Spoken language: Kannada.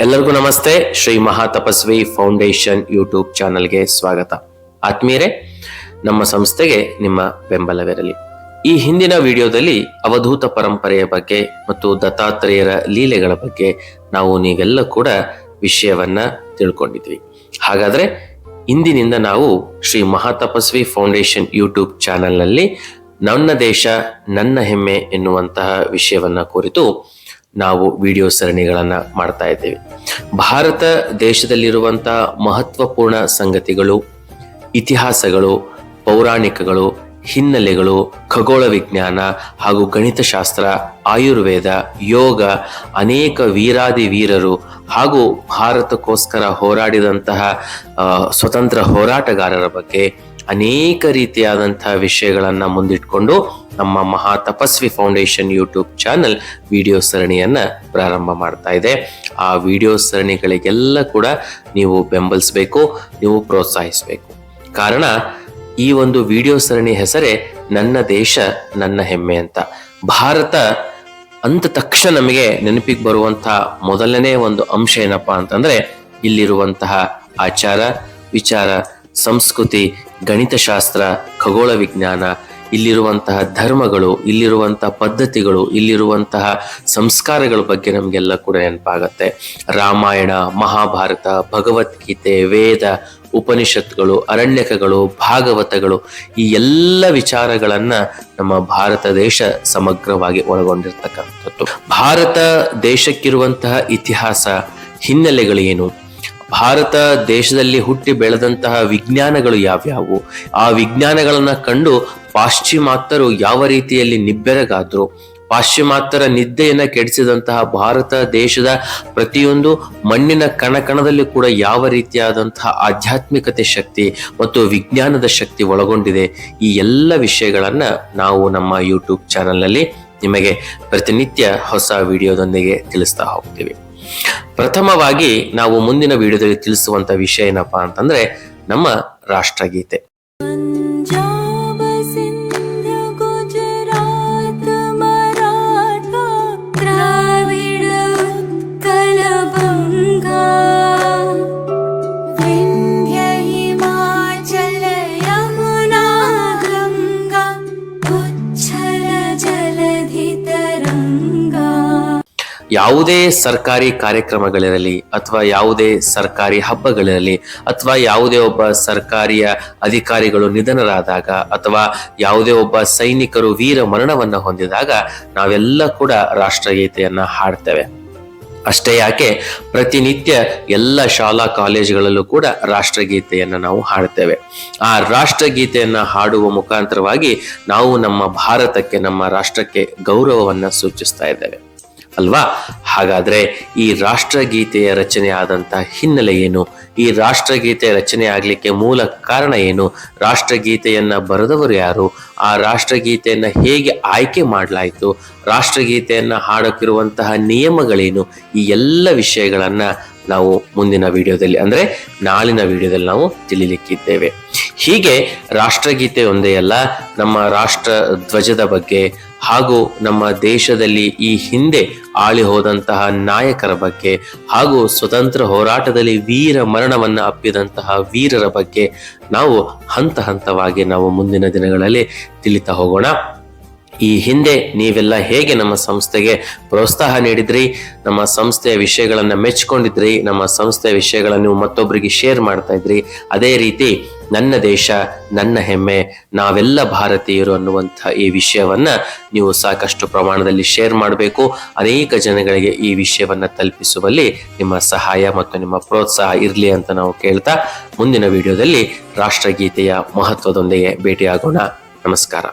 ಎಲ್ಲರಿಗೂ ನಮಸ್ತೆ. ಶ್ರೀ ಮಹಾತಪಸ್ವಿ ಫೌಂಡೇಶನ್ ಯೂಟ್ಯೂಬ್ ಚಾನಲ್ಗೆ ಸ್ವಾಗತ. ಆತ್ಮೀಯರೇ, ನಮ್ಮ ಸಂಸ್ಥೆಗೆ ನಿಮ್ಮ ಬೆಂಬಲವಿರಲಿ. ಈ ಹಿಂದಿನ ವಿಡಿಯೋದಲ್ಲಿ ಅವಧೂತ ಪರಂಪರೆಯ ಬಗ್ಗೆ ಮತ್ತು ದತ್ತಾತ್ರೇಯರ ಲೀಲೆಗಳ ಬಗ್ಗೆ ನಾವು ನೀವೆಲ್ಲ ಕೂಡ ವಿಷಯವನ್ನ ತಿಳ್ಕೊಂಡಿದ್ವಿ. ಹಾಗಾದ್ರೆ, ಇಂದಿನಿಂದ ನಾವು ಶ್ರೀ ಮಹಾತಪಸ್ವಿ ಫೌಂಡೇಶನ್ ಯೂಟ್ಯೂಬ್ ಚಾನೆಲ್ನಲ್ಲಿ ನನ್ನ ದೇಶ, ನನ್ನ ಹೆಮ್ಮೆ ಎನ್ನುವಂತಹ ವಿಷಯವನ್ನ ಕುರಿತು ನಾವು ವಿಡಿಯೋ ಸರಣಿಗಳನ್ನು ಮಾಡ್ತಾ ಇದ್ದೇವೆ. ಭಾರತ ದೇಶದಲ್ಲಿರುವಂಥ ಮಹತ್ವಪೂರ್ಣ ಸಂಗತಿಗಳು, ಇತಿಹಾಸಗಳು, ಪೌರಾಣಿಕಗಳು, ಹಿನ್ನೆಲೆಗಳು, ಖಗೋಳ ವಿಜ್ಞಾನ ಹಾಗೂ ಗಣಿತಶಾಸ್ತ್ರ, ಆಯುರ್ವೇದ, ಯೋಗ, ಅನೇಕ ವೀರಾದಿ ವೀರರು ಹಾಗೂ ಭಾರತಕ್ಕೋಸ್ಕರ ಹೋರಾಡಿದಂತಹ ಸ್ವತಂತ್ರ ಹೋರಾಟಗಾರರ ಬಗ್ಗೆ ಅನೇಕ ರೀತಿಯಾದಂತಹ ವಿಷಯಗಳನ್ನ ಮುಂದಿಟ್ಕೊಂಡು ನಮ್ಮ Maha Tapasvi foundation YouTube channel video ಸರಣಿಯನ್ನ ಪ್ರಾರಂಭ ಮಾಡ್ತಾ ಇದೆ. ಆ ವಿಡಿಯೋ ಸರಣಿಗಳಿಗೆಲ್ಲ ಕೂಡ ನೀವು ಬೆಂಬಲಿಸಬೇಕು, ನೀವು ಪ್ರೋತ್ಸಾಹಿಸಬೇಕು. ಕಾರಣ, ಈ ಒಂದು ವಿಡಿಯೋ ಸರಣಿ ಹೆಸರೇ ನನ್ನ ದೇಶ, ನನ್ನ ಹೆಮ್ಮೆ ಅಂತ. ಭಾರತ ಅಂತ ತಕ್ಷಣ ನಮಗೆ ನೆನಪಿಗೆ ಬರುವಂತಹ ಮೊದಲನೇ ಒಂದು ಅಂಶ ಏನಪ್ಪಾ ಅಂತಂದ್ರೆ ಇಲ್ಲಿರುವಂತಹ ಆಚಾರ, ವಿಚಾರ, ಸಂಸ್ಕೃತಿ ಗಣಿತಶಾಸ್ತ್ರ ಖಗೋಳ ವಿಜ್ಞಾನ ಇಲ್ಲಿರುವಂತಹ ಧರ್ಮಗಳು ಇಲ್ಲಿರುವಂತಹ ಪದ್ಧತಿಗಳು, ಇಲ್ಲಿರುವಂತಹ ಸಂಸ್ಕಾರಗಳ ಬಗ್ಗೆ ನಮಗೆಲ್ಲ ಕೂಡ ನೆನಪಾಗತ್ತೆ. ರಾಮಾಯಣ, ಮಹಾಭಾರತ, ಭಗವದ್ಗೀತೆ, ವೇದ, ಉಪನಿಷತ್ಗಳು, ಅರಣ್ಯಕಗಳು, ಭಾಗವತಗಳು ಈ ಎಲ್ಲ ವಿಚಾರಗಳನ್ನ ನಮ್ಮ ಭಾರತ ದೇಶ ಸಮಗ್ರವಾಗಿ ಒಳಗೊಂಡಿರ್ತಕ್ಕಂಥದ್ದು. ಭಾರತ ದೇಶಕ್ಕಿರುವಂತಹ ಇತಿಹಾಸ, ಹಿನ್ನೆಲೆಗಳೇನು? ಭಾರತ ದೇಶದಲ್ಲಿ ಹುಟ್ಟಿ ಬೆಳೆದಂತಹ ವಿಜ್ಞಾನಗಳು ಯಾವ್ಯಾವು? ಆ ವಿಜ್ಞಾನಗಳನ್ನ ಕಂಡು ಪಾಶ್ಚಿಮಾತ್ಯರು ಯಾವ ರೀತಿಯಲ್ಲಿ ನಿಬ್ಬೆರಗಾದ್ರು? ಪಾಶ್ಚಿಮಾತ್ಯರ ನಿದ್ದೆಯನ್ನ ಕೆಡಿಸಿದಂತಹ ಭಾರತ ದೇಶದ ಪ್ರತಿಯೊಂದು ಮಣ್ಣಿನ ಕಣಕಣದಲ್ಲಿ ಕೂಡ ಯಾವ ರೀತಿಯಾದಂತಹ ಆಧ್ಯಾತ್ಮಿಕತೆ ಶಕ್ತಿ ಮತ್ತು ವಿಜ್ಞಾನದ ಶಕ್ತಿ ಒಳಗೊಂಡಿದೆ? ಈ ಎಲ್ಲ ವಿಷಯಗಳನ್ನ ನಾವು ನಮ್ಮ ಯೂಟ್ಯೂಬ್ ಚಾನೆಲ್ನಲ್ಲಿ ನಿಮಗೆ ಪ್ರತಿನಿತ್ಯ ಹೊಸ ವಿಡಿಯೋದೊಂದಿಗೆ ತಿಳಿಸ್ತಾ ಹೋಗ್ತೀವಿ. ಪ್ರಥಮವಾಗಿ ನಾವು ಮುಂದಿನ ವಿಡಿಯೋದಲ್ಲಿ ತಿಳಿಸುವಂತ ವಿಷಯ ಏನಪ್ಪಾ ಅಂತಂದ್ರೆ ನಮ್ಮ ರಾಷ್ಟ್ರಗೀತೆ. ಯಾವುದೇ ಸರ್ಕಾರಿ ಕಾರ್ಯಕ್ರಮಗಳಿರಲಿ ಅಥವಾ ಯಾವುದೇ ಸರ್ಕಾರಿ ಹಬ್ಬಗಳಿರಲಿ ಅಥವಾ ಯಾವುದೇ ಒಬ್ಬ ಸರ್ಕಾರಿಯ ಅಧಿಕಾರಿಗಳು ನಿಧನರಾದಾಗ ಅಥವಾ ಯಾವುದೇ ಒಬ್ಬ ಸೈನಿಕರು ವೀರ ಮರಣವನ್ನು ಹೊಂದಿದಾಗ ನಾವೆಲ್ಲ ಕೂಡ ರಾಷ್ಟ್ರಗೀತೆಯನ್ನು ಹಾಡ್ತೇವೆ. ಅಷ್ಟೇ ಯಾಕೆ ಪ್ರತಿನಿತ್ಯ ಎಲ್ಲ ಶಾಲಾ ಕಾಲೇಜುಗಳಲ್ಲೂ ಕೂಡ ರಾಷ್ಟ್ರಗೀತೆಯನ್ನು ನಾವು ಹಾಡ್ತೇವೆ. ಆ ರಾಷ್ಟ್ರಗೀತೆಯನ್ನು ಹಾಡುವ ಮುಖಾಂತರವಾಗಿ ನಾವು ನಮ್ಮ ಭಾರತಕ್ಕೆ, ನಮ್ಮ ರಾಷ್ಟ್ರಕ್ಕೆ ಗೌರವವನ್ನು ಸೂಚಿಸ್ತಾ ಇದ್ದೇವೆ. ಅಲ್ವಾ? ಹಾಗಾದ್ರೆ ಈ ರಾಷ್ಟ್ರಗೀತೆಯ ರಚನೆ ಆದಂಥ ಹಿನ್ನೆಲೆ ಏನು? ಈ ರಾಷ್ಟ್ರಗೀತೆ ರಚನೆ ಆಗಲಿಕ್ಕೆ ಮೂಲ ಕಾರಣ ಏನು? ರಾಷ್ಟ್ರಗೀತೆಯನ್ನ ಬರೆದವರು ಯಾರು? ಆ ರಾಷ್ಟ್ರಗೀತೆಯನ್ನ ಹೇಗೆ ಆಯ್ಕೆ ಮಾಡಲಾಯಿತು? ರಾಷ್ಟ್ರಗೀತೆಯನ್ನ ಹಾಡಕ್ಕಿರುವಂತಹ ನಿಯಮಗಳೇನು? ಈ ಎಲ್ಲ ವಿಷಯಗಳನ್ನ ನಾವು ಮುಂದಿನ ವಿಡಿಯೋದಲ್ಲಿ, ಅಂದ್ರೆ ನಾಳಿನ ವಿಡಿಯೋದಲ್ಲಿ ನಾವು ತಿಳಿಲಿಕ್ಕಿದ್ದೇವೆ. ಹೀಗೆ ರಾಷ್ಟ್ರಗೀತೆ ಒಂದೇ ಅಲ್ಲ, ನಮ್ಮ ರಾಷ್ಟ್ರ ಧ್ವಜದ ಬಗ್ಗೆ ಹಾಗೂ ನಮ್ಮ ದೇಶದಲ್ಲಿ ಈ ಹಿಂದೆ ಆಳಿ ಹೋದಂತಹ ನಾಯಕರ ಬಗ್ಗೆ ಹಾಗೂ ಸ್ವತಂತ್ರ ಹೋರಾಟದಲ್ಲಿ ವೀರ ಮರಣವನ್ನು ಅಪ್ಪಿದಂತಹ ವೀರರ ಬಗ್ಗೆ ನಾವು ಹಂತ ಹಂತವಾಗಿ ನಾವು ಮುಂದಿನ ದಿನಗಳಲ್ಲಿ ತಿಳಿತಾ ಹೋಗೋಣ. ಈ ಹಿಂದೆ ನೀವೆಲ್ಲ ಹೇಗೆ ನಮ್ಮ ಸಂಸ್ಥೆಗೆ ಪ್ರೋತ್ಸಾಹ ನೀಡಿದ್ರಿ, ನಮ್ಮ ಸಂಸ್ಥೆಯ ವಿಷಯಗಳನ್ನು ಮೆಚ್ಕೊಂಡಿದ್ರಿ, ನಮ್ಮ ಸಂಸ್ಥೆಯ ವಿಷಯಗಳನ್ನು ಮತ್ತೊಬ್ಬರಿಗೆ ಶೇರ್ ಮಾಡ್ತಾ ಇದ್ರಿ, ಅದೇ ರೀತಿ ನನ್ನ ದೇಶ, ನನ್ನ ಹೆಮ್ಮೆ, ನಾವೆಲ್ಲ ಭಾರತೀಯರು ಅನ್ನುವಂಥ ಈ ವಿಷಯವನ್ನ ನೀವು ಸಾಕಷ್ಟು ಪ್ರಮಾಣದಲ್ಲಿ ಶೇರ್ ಮಾಡಬೇಕು. ಅನೇಕ ಜನಗಳಿಗೆ ಈ ವಿಷಯವನ್ನ ತಲುಪಿಸುವಲ್ಲಿ ನಿಮ್ಮ ಸಹಾಯ ಮತ್ತು ನಿಮ್ಮ ಪ್ರೋತ್ಸಾಹ ಇರಲಿ ಅಂತ ನಾವು ಕೇಳ್ತಾ ಮುಂದಿನ ವಿಡಿಯೋದಲ್ಲಿ ರಾಷ್ಟ್ರಗೀತೆಯ ಮಹತ್ವದೊಂದಿಗೆ ಭೇಟಿಯಾಗೋಣ. ನಮಸ್ಕಾರ.